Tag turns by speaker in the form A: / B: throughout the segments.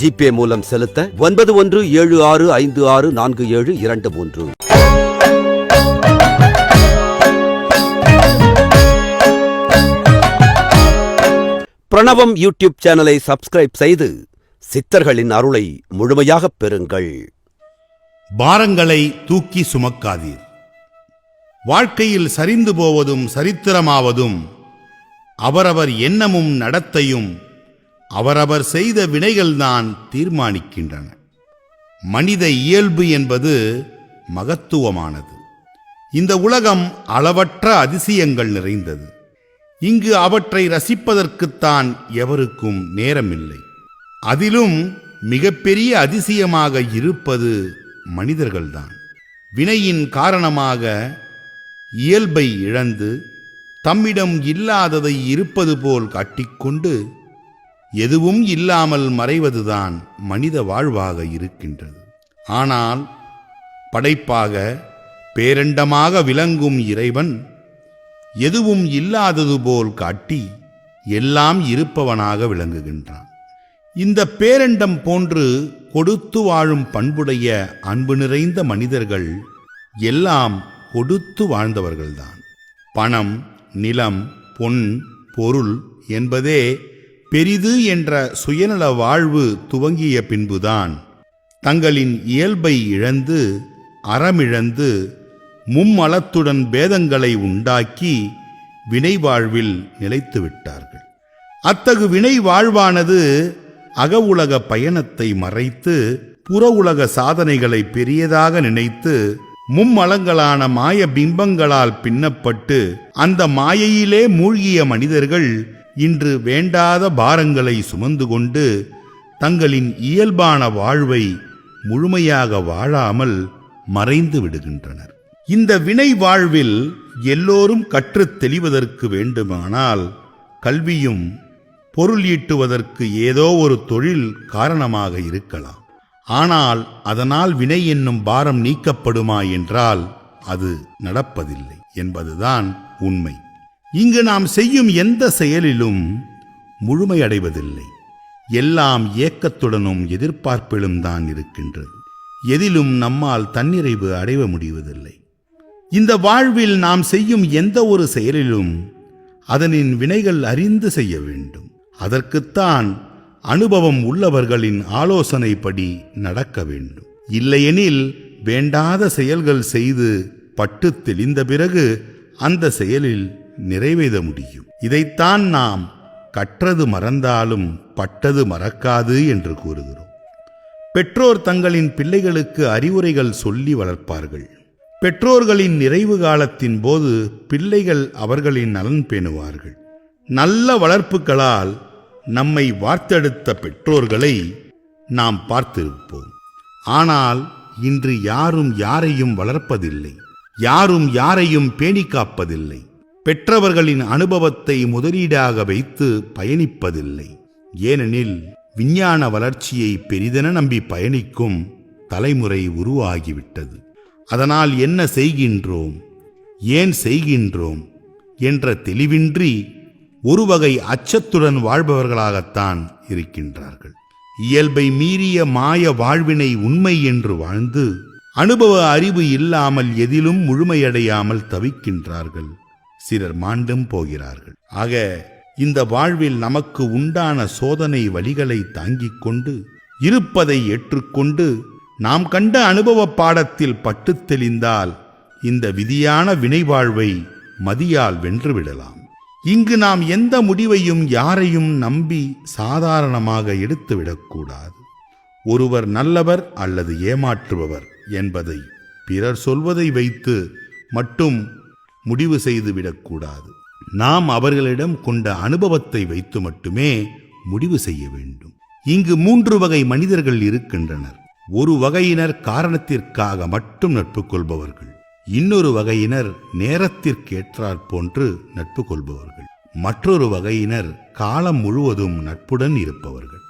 A: GPay மூலம் செலுத்த ஒன்பது ஒன்று ஏழு ஆறு ஐந்து ஆறு நான்கு ஏழு இரண்டு மூன்று. பிரணவம் யூடியூப் சேனலை சப்ஸ்கிரைப் செய்து சித்தர்களின் அருளை முழுமையாக பெறுங்கள்.
B: பாரங்களை தூக்கி சுமக்காதீர். வாழ்க்கையில் சரிந்து போவதும் சரித்திரமாவதும் அவரவர் எண்ணமும் நடத்தையும் அவரவர் செய்த வினைகள்தான் தீர்மானிக்கின்றன. மனித இயல்பு என்பது மகத்துவமானது. இந்த உலகம் அளவற்ற அதிசயங்கள் நிறைந்தது. இங்கு அவற்றை ரசிப்பதற்குத்தான் எவருக்கும் நேரமில்லை. அதிலும் மிகப்பெரிய அதிசயமாக இருப்பது மனிதர்கள்தான். வினையின் காரணமாக இயல்பை இழந்து தம்மிடம் இல்லாததை இருப்பது போல் காட்டிக்கொண்டு எதுவும் இல்லாமல் மறைவதுதான் மனித வாழ்வாக இருக்கின்றது. ஆனால் படைப்பாக பேரண்டமாக விளங்கும் இறைவன் எதுவும் இல்லாதது போல் காட்டி எல்லாம் இருப்பவனாக விளங்குகின்றான். இந்த பேரண்டம் போன்று கொடுத்து வாழும் பண்புடைய அன்பு நிறைந்த மனிதர்கள் எல்லாம் கொடுத்து வாழ்ந்தவர்கள்தான். பணம் நிலம் பொன் பொருள் என்பதே பெரிது என்ற சுயநல வாழ்வு துவங்கிய பின்புதான் தங்களின் இயல்பை இழந்து அறமிழந்து மும்மலத்துடன் பேதங்களை உண்டாக்கி வினை வாழ்வில் நிலைத்து விட்டார்கள். அத்தகு வினை வாழ்வானது அக உலக பயணத்தை மறைத்து புற உலக சாதனைகளை பெரியதாக நினைத்து மும்மலங்களான மாய பிம்பங்களால் பின்னப்பட்டு அந்த மாயையிலே மூழ்கிய மனிதர்கள் இன்று வேண்டாத பாரங்களை சுமந்து கொண்டு தங்களின் இயல்பான வாழ்வை முழுமையாக வாழாமல் மறைந்து விடுகின்றனர். இந்த வினை வாழ்வில் எல்லோரும் கற்றுத் தெளிவதற்கு வேண்டுமானால் கல்வியும் பொருள் ஈட்டுவதற்கு ஏதோ ஒரு தொழில் காரணமாக இருக்கலாம். ஆனால் அதனால் வினை என்னும் பாரம் நீக்கப்படுமா என்றால் அது நடப்பதில்லை என்பதுதான் உண்மை. இங்கு நாம் செய்யும் எந்த செயலிலும் முழுமையடைவதில்லை. எல்லாம் ஏக்கத்துடனும் எதிர்பார்ப்பிலும் தான் இருக்கின்றது. எதிலும் நம்மால் தன்னிறைவு அடைவ முடிவதில்லை. இந்த வாழ்வில் நாம் செய்யும் எந்த ஒரு செயலிலும் அதனின் வினைகள் அறிந்து செய்ய வேண்டும். அதற்குத்தான் அனுபவம் உள்ளவர்களின் ஆலோசனைப்படி நடக்க வேண்டும். இல்லையெனில் வேண்டாத செயல்கள் செய்து பட்டு தெளிந்த பிறகு அந்த செயலில் நிறைவேற முடியும். இதைத்தான் நாம் கற்றது மறந்தாலும் பட்டது மறக்காது என்று கூறுகிறோம். பெற்றோர் தங்களின் பிள்ளைகளுக்கு அறிவுரைகள் சொல்லி வளர்ப்பார்கள். பெற்றோர்களின் நிறைவு காலத்தின் போது பிள்ளைகள் அவர்களின் நலன் பேணுவார்கள். நல்ல வளர்ப்புகளால் நம்மை வார்த்தெடுத்த பெற்றோர்களை நாம் பார்த்திருப்போம். ஆனால் இன்று யாரும் யாரையும் வளர்ப்பதில்லை. யாரும் யாரையும் பேணி காப்பதில்லை பெற்றவர்களின் அனுபவத்தை முதலீடாக வைத்து பயணிப்பதில்லை. ஏனெனில் விஞ்ஞான வளர்ச்சியை பெரிதென நம்பி பயணிக்கும் தலைமுறை உருவாகிவிட்டது. அதனால் என்ன செய்கின்றோம்? ஏன் செய்கின்றோம்? என்ற தெளிவின்றி ஒரு வகை அச்சத்துடன் வாழ்பவர்களாகத்தான் இருக்கின்றார்கள். இயல்பை மீறிய மாய வாழ்வினை உண்மை என்று வாழ்ந்து அனுபவ அறிவு இல்லாமல் எதிலும் முழுமையடையாமல் தவிக்கின்றார்கள். சிலர் மாண்டும் போகிறார்கள். ஆக இந்த வாழ்வில் நமக்கு உண்டான சோதனை வழிகளை தாங்கிக் கொண்டு இருப்பதை ஏற்றுக்கொண்டு நாம் கண்ட அனுபவ பாடத்தில் பட்டு தெளிந்தால் இந்த விதியான வினைவாழ்வை மதியால் வென்றுவிடலாம். இங்கு நாம் எந்த முடிவையும் யாரையும் நம்பி சாதாரணமாக எடுத்துவிடக்கூடாது ஒருவர் நல்லவர் அல்லது ஏமாற்றுபவர் என்பதை பிறர் சொல்வதை வைத்து மட்டும் முடிவு செய்துவிடக்கூடாது. நாம் அவர்களிடம் கொண்ட அனுபவத்தை வைத்து மட்டுமே முடிவு செய்ய வேண்டும். இங்கு மூன்று வகை மனிதர்கள் இருக்கின்றனர். ஒரு வகையினர் காரணத்திற்காக மட்டும் நட்பு கொள்பவர்கள் இன்னொரு வகையினர் நேரத்திற்கேற்றாற் போன்று நட்பு கொள்பவர்கள் மற்றொரு வகையினர் காலம் முழுவதும் நட்புடன் இருப்பவர்கள்.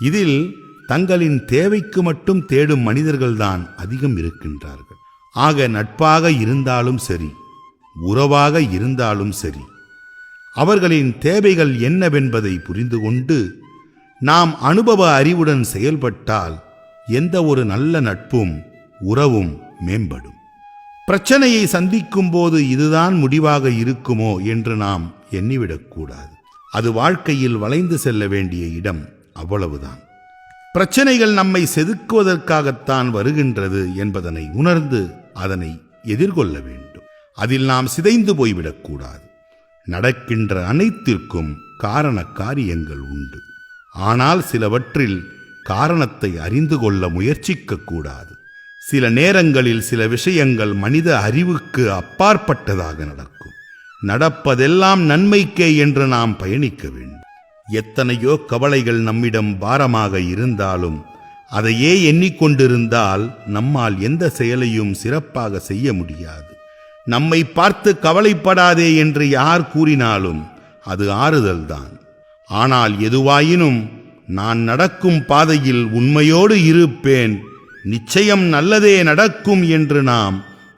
B: இதில் தங்களின் தேவைக்கு மட்டும் தேடும் மனிதர்கள்தான் அதிகம் இருக்கின்றார்கள். ஆக நட்பாக இருந்தாலும் சரி உறவாக இருந்தாலும் சரி. அவர்களின் தேவைகள் என்னவென்பதை புரிந்து கொண்டு நாம் அனுபவ அறிவுடன் செயல்பட்டால் எந்த ஒரு நல்ல நட்பும் உறவும் மேம்படும். பிரச்சனையை சந்திக்கும் போது இதுதான் முடிவாக இருக்குமோ என்று நாம் எண்ணிவிடக்கூடாது. அது வாழ்க்கையில் வளைந்து செல்ல வேண்டிய இடம் அவ்வளவுதான். பிரச்சனைகள் நம்மை செதுக்குவதற்காகத்தான் வருகின்றது என்பதனை உணர்ந்து அதனை எதிர்கொள்ள வேண்டும். அதில் நாம் சிதைந்து போய்விடக்கூடாது. நடக்கின்ற அனைத்திற்கும் காரண காரியங்கள் உண்டு. ஆனால் சிலவற்றில் காரணத்தை அறிந்து கொள்ள முயற்சிக்க கூடாது சில நேரங்களில் சில விஷயங்கள் மனித அறிவுக்கு அப்பாற்பட்டதாக நடக்கும். நடப்பதெல்லாம் நன்மைக்கே என்று நாம் பயணிக்க வேண்டும். எத்தனையோ கவலைகள் நம்மிடம் பாரமாக இருந்தாலும் அதையே எண்ணிக்கொண்டிருந்தால் நம்மால் எந்த செயலையும் சிறப்பாக செய்ய முடியாது. நம்மை பார்த்து கவலைப்படாதே என்று யார் கூறினாலும் அது ஆறுதல்தான். ஆனால் எதுவாயினும் நான் நடக்கும் பாதையில் உண்மையோடு இருப்பேன். நிச்சயம் நல்லதே நடக்கும் என்று நாம்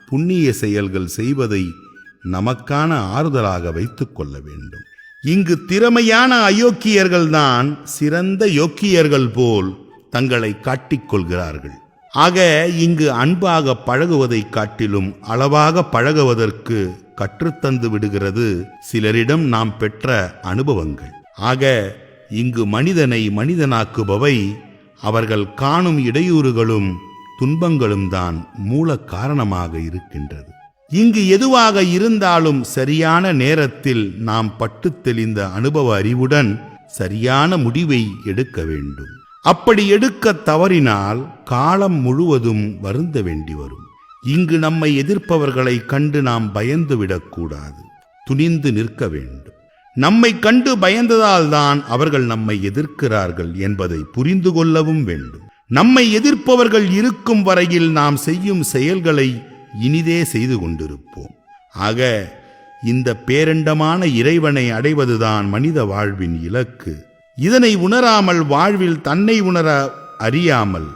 B: புண்ணிய செயல்கள் செய்வதை நமக்கான ஆறுதலாக வைத்துக் கொள்ள வேண்டும். இங்கு திறமையான அயோக்கியர்கள்தான் சிறந்த யோக்கியர்கள் போல் தங்களை காட்டிக்கொள்கிறார்கள் ஆக இங்கு அன்பாக பழகுவதைக் காட்டிலும் அளவாக பழகுவதற்கு கற்றுத்தந்து விடுகிறது சிலரிடம் நாம் பெற்ற அனுபவங்கள். ஆக இங்கு மனிதனை மனிதனாக்குபவை அவர்கள் காணும் இடையூறுகளும் துன்பங்களும் தான் மூல காரணமாக இருக்கின்றது. இங்கு எதுவாக இருந்தாலும் சரியான நேரத்தில் நாம் பட்டு தெளிந்த அனுபவ அறிவுடன் சரியான முடிவை எடுக்க வேண்டும். அப்படி எடுக்க தவறினால் காலம் முழுவதும் வருந்த வேண்டி வரும். இங்கு நம்மை எதிர்ப்பவர்களை கண்டு நாம் பயந்து விடக்கூடாது. துணிந்து நிற்க வேண்டும். நம்மை கண்டு பயந்ததால் தான் அவர்கள் நம்மை எதிர்க்கிறார்கள் என்பதை புரிந்து கொள்ளவும் வேண்டும். நம்மை எதிர்ப்பவர்கள் இருக்கும் வரையில் நாம் செய்யும் செயல்களை இனிதே செய்து கொண்டிருப்போம். ஆக இந்த பேரண்டமான இறைவனை அடைவதுதான் மனித வாழ்வின் இலக்கு. இதனை உணராமல் வாழ்வில் தன்னை உணர அறியாமல்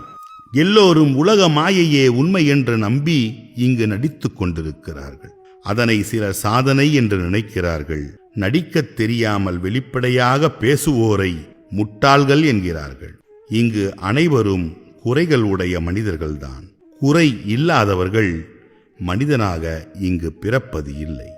B: எல்லோரும் உலக மாயையே உண்மை என்று நம்பி இங்கு நடித்து கொண்டிருக்கிறார்கள். அதனை சிலர் சாதனை என்று நினைக்கிறார்கள். நடிக்கத் தெரியாமல் வெளிப்படையாக பேசுவோரை முட்டாள்கள் என்கிறார்கள். இங்கு அனைவரும் குறைகள் உடைய மனிதர்கள்தான். குறை இல்லாதவர்கள் மனிதனாக இங்கு பிறப்பது இல்லை.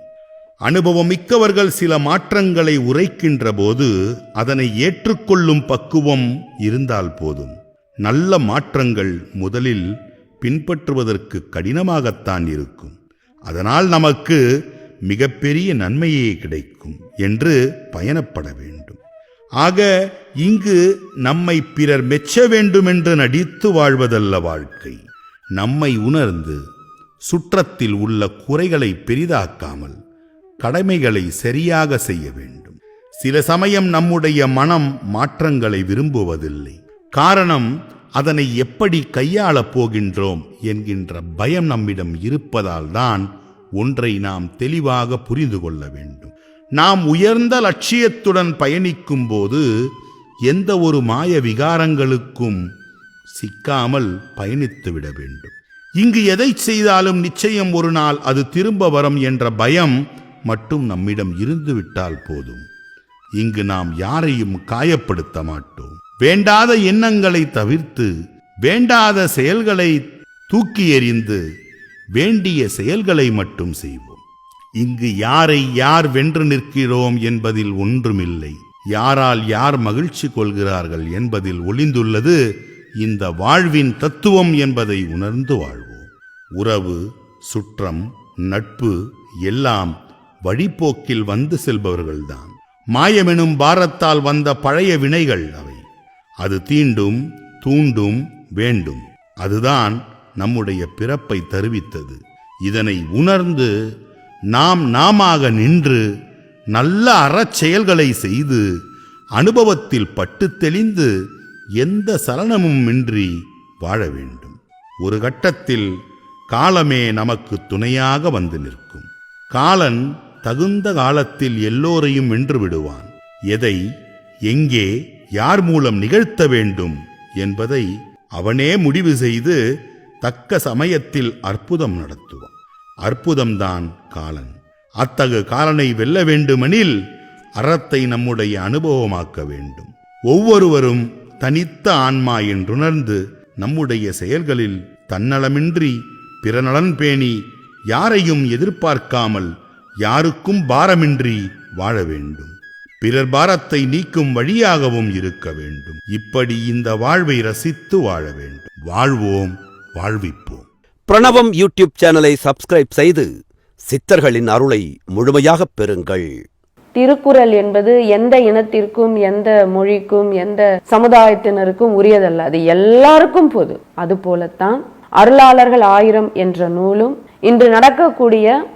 B: அனுபவம் மிக்கவர்கள் சில மாற்றங்களை உரைக்கின்ற போது அதனை ஏற்றுக்கொள்ளும் பக்குவம் இருந்தால் போதும். நல்ல மாற்றங்கள் முதலில் பின்பற்றுவதற்கு கடினமாகத்தான் இருக்கும். அதனால் நமக்கு மிகப்பெரிய நன்மையே கிடைக்கும் என்று பயணப்பட வேண்டும். ஆக இங்கு நம்மை பிறர் மெச்ச வேண்டுமென்று நடித்து வாழ்வதல்ல வாழ்க்கை. நம்மை உணர்ந்து சுற்றத்தில் உள்ள குறைகளை பெரிதாக்காமல் கடமைகளை சரியாக செய்ய வேண்டும். சில சமயம் நம்முடைய மனம் மாற்றங்களை விரும்புவதில்லை. காரணம் அதனை எப்படி கையாளப் போகின்றோம் என்கின்ற பயம் நம்மிடம் இருப்பதால் தான் ஒன்றை நாம் தெளிவாக புரிந்து கொள்ள வேண்டும். நாம் உயர்ந்த லட்சியத்துடன் பயணிக்கும் போது எந்த ஒரு மாய விகாரங்களுக்கும் சிக்காமல் பயணித்துவிட வேண்டும். இங்கு எதை செய்தாலும் நிச்சயம் ஒரு நாள் அது திரும்ப வரும் என்ற பயம் மட்டும் நம்மிடம் இருந்துவிட்டால் போதும். இங்கு நாம் யாரையும் காயப்படுத்த மாட்டோம். வேண்டாத எண்ணங்களை தவிர்த்து வேண்டாத செயல்களை தூக்கி எறிந்து வேண்டிய செயல்களை மட்டும் செய்வோம். இங்கு யாரை யார் வென்று நிற்கிறோம் என்பதில் ஒன்றுமில்லை. யாரால் யார் மகிழ்ச்சி கொள்கிறார்கள் என்பதில் ஒளிந்துள்ளது. இந்த வாழ்வின் தத்துவம் என்பதை உணர்ந்து வாழ்வோம். உறவு சுற்றம் நட்பு எல்லாம் வழிப்போக்கில் வந்து செல்பவர்கள்தான். மாயமெனும் பாரத்தால் வந்த பழைய வினைகள் அவை. அது தீண்டும் தூண்டும் வேண்டும். அதுதான் நம்முடைய பிறப்பை தருவித்தது. இதனை உணர்ந்து நாம் நாமாக நின்று நல்ல அறச்செயல்களை செய்து அனுபவத்தில் பட்டு தெளிந்து எந்த சலனமும் இன்றி வாழ வேண்டும். ஒரு கட்டத்தில் காலமே நமக்கு துணையாக வந்து நிற்கும். காலன் தகுந்த காலத்தில் எல்லோரையும் வென்று விடுவான். எதை? எங்கே? யார் மூலம் நிகழ்த்த வேண்டும்? என்பதை அவனே முடிவு செய்து தக்க சமயத்தில் அற்புதம் நடத்துவான். அற்புதம்தான் காலன். அத்தகு காலனை வெல்ல வேண்டுமெனில் அறத்தை நம்முடைய அனுபவமாக்க வேண்டும். ஒவ்வொருவரும் தனித்த ஆன்மா என்றுணர்ந்து நம்முடைய செயல்களில் தன்னலமின்றி பிறநலன் பேணி யாரையும் எதிர்பார்க்காமல் யாருக்கும் பாரமின்றி வாழ வேண்டும். பிறர் பாரத்தை நீக்கும் வழியாகவும் இருக்க வேண்டும். இப்படி இந்த வாழ்வை ரசித்து வாழ வேண்டும். வாழ்வோம் வாழ்விப்போம்.
A: பிரணவம் யூடியூப் சேனலை சப்ஸ்கிரைப் செய்து சித்தர்களின் அருளை முழுமையாகப் பெறுங்கள்.
C: திருக்குறள் என்பது எந்த இனத்திற்கும் எந்த மொழிக்கும் எந்த சமுதாயத்தினருக்கும் உரியதல்ல. அது எல்லாருக்கும் பொது அது போலத்தான் அருளாளர்கள் ஆயிரம் என்ற நூலும் இன்று நடக்கக்கூடிய